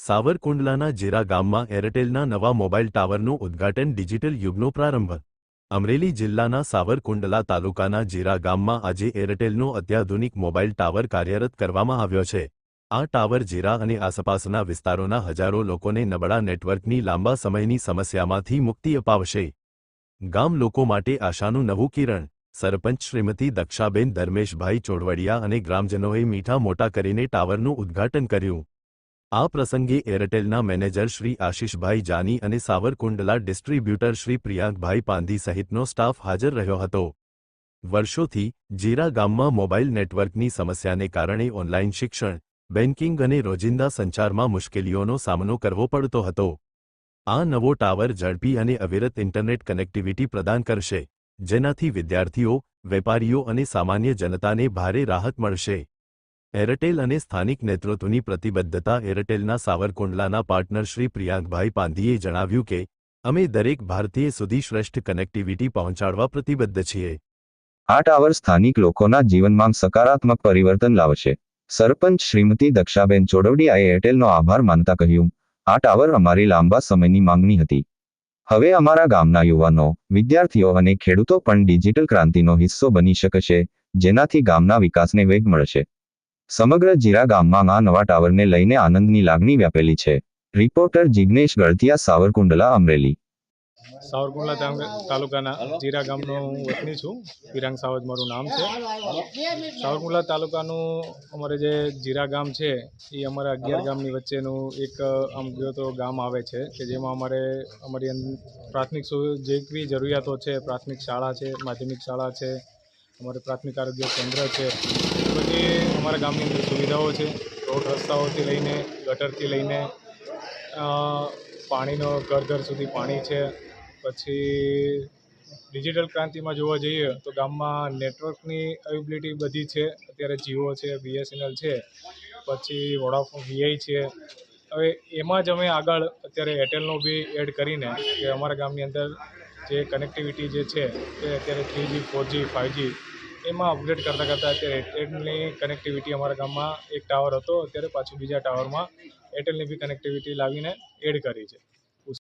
સાવરકુંડલાના જીરા ગામમાં એરટેલના નવા મોબાઈલ ટાવરનું ઉદ્ઘાટન ડિજિટલ યુગનો પ્રારંભ. અમરેલી જિલ્લાના સાવરકુંડલા તાલુકાના જીરા ગામમાં આજે એરટેલનો અત્યાધુનિક મોબાઈલ ટાવર કાર્યરત કરવામાં આવ્યો છે. આ ટાવર જીરા અને આસપાસના વિસ્તારોના હજારો લોકોને નબળા નેટવર્કની લાંબા સમયની સમસ્યામાંથી મુક્તિ અપાવશે. ગામ લોકો માટે આશાનું નવું કિરણ, સરપંચ શ્રીમતી દક્ષાબેન ધર્મેશભાઈ ચોડવડિયા અને ગ્રામજનોએ મીઠા મોટા કરીને ટાવરનું ઉદ્ઘાટન કર્યું. આ પ્રસંગે એરટેલના મેનેજર શ્રી આશિષભાઈ જાની અને સાવરકુંડલા ડિસ્ટ્રીબ્યુટર શ્રી પ્રિયાંકભાઈ પાંધી સહિતનો સ્ટાફ હાજર રહ્યો હતો. વર્ષોથી જીરા ગામમાં મોબાઈલ નેટવર્કની સમસ્યાને કારણે ઓનલાઈન શિક્ષણ, બેન્કિંગ અને રોજિંદા સંચારમાં મુશ્કેલીઓનો સામનો કરવો પડતો હતો. આ નવો ટાવર ઝડપી અને અવિરત ઇન્ટરનેટ કનેક્ટિવિટી પ્રદાન કરશે, જેનાથી વિદ્યાર્થીઓ, વેપારીઓ અને સામાન્ય જનતાને ભારે રાહત મળશે. એરટેલ અને સ્થાનિક નેતૃત્વની પ્રતિબદ્ધતા એરટેલના સાવરકુંડલાના પાર્ટનર શ્રી પ્રિયાંકભાઈ પાંધીએ જણાવ્યું કે, અમે દરેક ભારતીય સુધી શ્રેષ્ઠ કનેક્ટિવિટી પહોંચાડવા પ્રતિબદ્ધ છીએ. આ ટાવર સ્થાનિક લોકોના જીવનમાં સકારાત્મક પરિવર્તન લાવશે. સરપંચ શ્રીમતી દક્ષાબેન ચોડવડીયાએ એરટેલનો આભાર માનતા કહ્યું, આ ટાવર અમારી લાંબા સમયની માંગણી હતી. હવે અમારા ગામના યુવાનો, વિદ્યાર્થીઓ અને ખેડૂતો પણ ડિજિટલ ક્રાંતિનો હિસ્સો બની શકશે, જેનાથી ગામના વિકાસને વેગ મળશે. સમગ્ર જીરા ગામમાં આ નવા ટાવરને લઈને આનંદની લાગણી વ્યાપેલી છે. રિપોર્ટર જિગ્નેશ ગળતિયા સાવરકુંડલા, અમરેલી. સાવરકુંડલા તાલુકાના જીરા ગામનો હું વતની છું. વિરાંગ સાવજ મારું નામ છે. સાવરકુંડલા તાલુકાનું અમારે જે જીરા ગામ છે, એ અમારા અગિયાર ગામની વચ્ચેનું એક, આમ ગયો તો ગામ આવે છે, કે જેમાં અમારે, અમારી પ્રાથમિક સુ- જે બી જરૂરિયાતો છે, પ્રાથમિક શાળા છે, માધ્યમિક શાળા છે અમારે પ્રાથમિક આરોગ્ય કેન્દ્ર છે. બધી અમારા ગામની અંદર સુવિધાઓ છે. રોડ રસ્તાઓથી લઈને, ગટરથી લઈને પાણીનો ઘર ઘર સુધી પાણી છે. પછી ડિજિટલ ક્રાંતિમાં જોવા જઈએ તો ગામમાં નેટવર્કની અવેબિલિટી બધી છે. અત્યારે જીઓ છે, બીએસએનએલ છે. પછી વોડાફોન, વીઆઈ છે. હવે એમાં જ અમે આગળ અત્યારે એરટેલનો બી એડ કરીને કે અમારા ગામની અંદર જે કનેક્ટિવિટી જે છે એ અત્યારે three G, four G five G એમાં અપગ્રેડ કરતાં કરતાં અત્યારે એરટેલની કનેક્ટિવિટી અમારા ગામમાં એક ટાવર હતો, અત્યારે પાછું બીજા ટાવરમાં એરટેલની બી કનેક્ટિવિટી લાવીને એડ કરી છે.